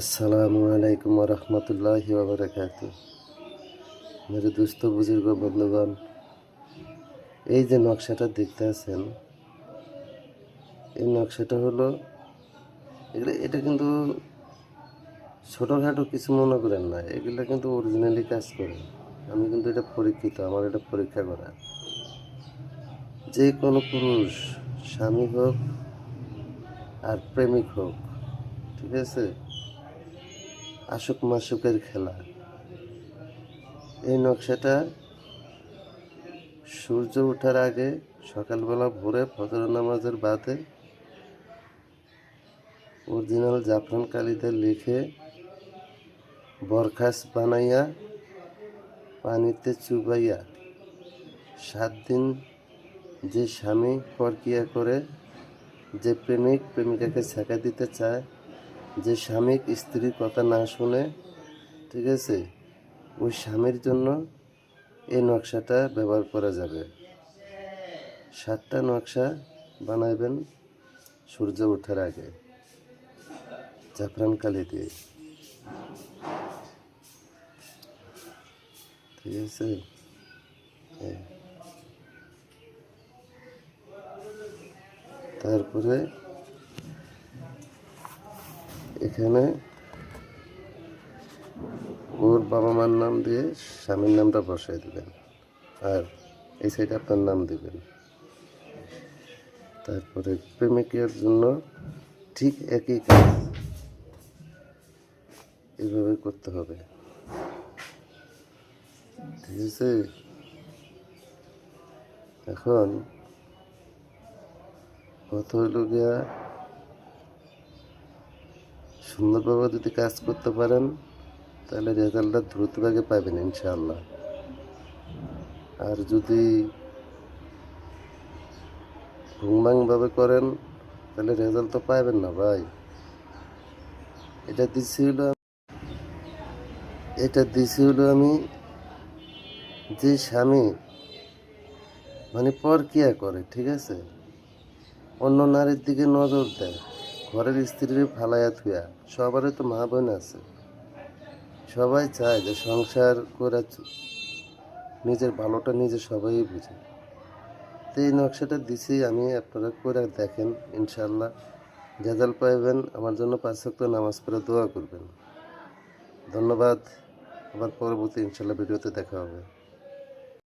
আসসালামু আলাইকুম রহমতুল্লাহি বাবরকাত মেরে দুস্থ বুজুর্গ বন্ধুগণ, এই যে নকশাটা দেখতে আছেন, এই নকশাটা হলো, এগুলো, এটা কিন্তু ছোটোখাটো কিছু মনে করেন না, এগুলো কিন্তু অরিজিনালি কাজ করে। আমি কিন্তু এটা পরীক্ষিত, আমার এটা পরীক্ষা করা। যে কোনো পুরুষ, স্বামী হোক আর প্রেমিক হোক, ঠিক আছে? আশুক মাসুকের খেলা। এই নকশাটা সূর্য ওঠার আগে সকালবেলা ভোরে ফজর নামাজের বাদে অরিজিনাল জাফরান কালিতে লিখে বরখাস বানাইয়া পানিতে চুবাইয়া সাত দিন যে স্বামী পরকিয়া করে, যে প্রেমিক প্রেমিকাকে ছেঁকা দিতে চায় যে স্বামী স্ত্রীর কথা না শুনে, ঠিক আছে, ওই স্বামীর জন্য এই নকশাটা ব্যবহার করা যাবে। সাতটা নকশা বানাবেন সূর্য ওঠার আগে, জাফরান কালি দিয়ে। ঠিক আছে। তারপরে এখানে ওর বাবা মার নাম দিয়ে স্বামীর নামটা বসাই দেবেন। আর এই সাইডে আপনার নাম দেবেন। তারপরে প্রেমিকের জন্য ঠিক একই কাজ। এইভাবে করতে হবে। ঠিক আছে? এখন কত হইল গিয়া? সুন্দরভাবে যদি কাজ করতে পারেন, তাহলে রেজাল্টটা দ্রুতভাবে পাবেন ইনশাআল্লাহ। আর যদি ভুংভাংভাবে করেন, তাহলে রেজাল্ট তো পাবেন না ভাই। এটা দিচ্ছি হলো এটা দিচ্ছি হলো আমি যে স্বামী মানে পরকিয়া করে, ঠিক আছে? অন্য নারীর দিকে নজর দেয়। ঘরের স্ত্রীর ফালাইয়া থুয়া, সবারই তো মা বোন আছে। সবাই চায় যে সংসার করে নিজের ভালোটা নিজে সবাই বুঝে। তো এই নকশাটা দিছি আমি, আপনারা করে দেখেন ইনশাল্লাহ রেজাল্ট পাইবেন, আমার জন্য পাঁচ ওয়াক্ত নামাজ পড়ে দোয়া করবেন। ধন্যবাদ, আবার পরবর্তী ইনশাল্লাহ ভিডিওতে দেখা হবে।